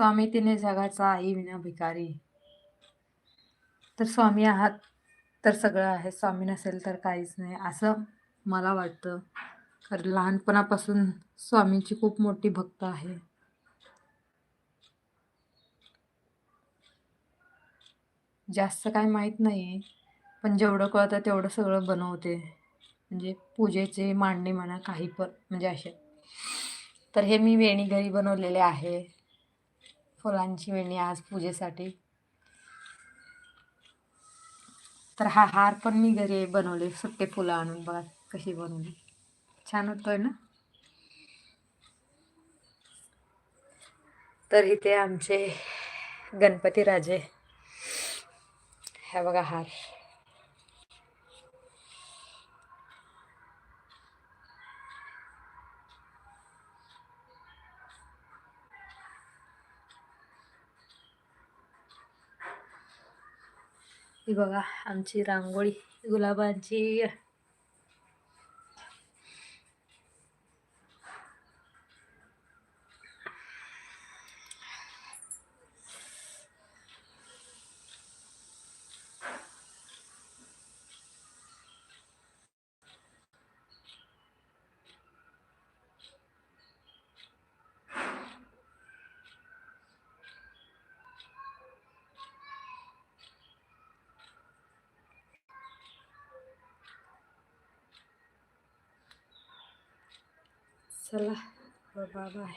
स्वामी तिने जगाचा आई विना भिकारी. तर स्वामी आहात तर सगळं आहे. स्वामी नसेल तर काहीच नाही असं मला वाटतं. कारण लहानपणापासून स्वामींची खूप मोठी भक्त आहे. जास्त काय माहीत नाही पण जेवढं कळतं तेवढं सगळं बनवते. म्हणजे पूजेचे मांडणी म्हणा काही पण म्हणजे असे. तर हे मी वेणी घरी बनवलेले आहे. फुलांची वेणी आज पूजेसाठी. तर हा हार पण मी घरी बनवले सुट्टे फुलं आणून बघा कशी बनवली. छान होतोय ना? तर इथे आमचे गणपती राजे ह्या बघा हार. ही बघा आमची रांगोळी गुलाबांची चला बाय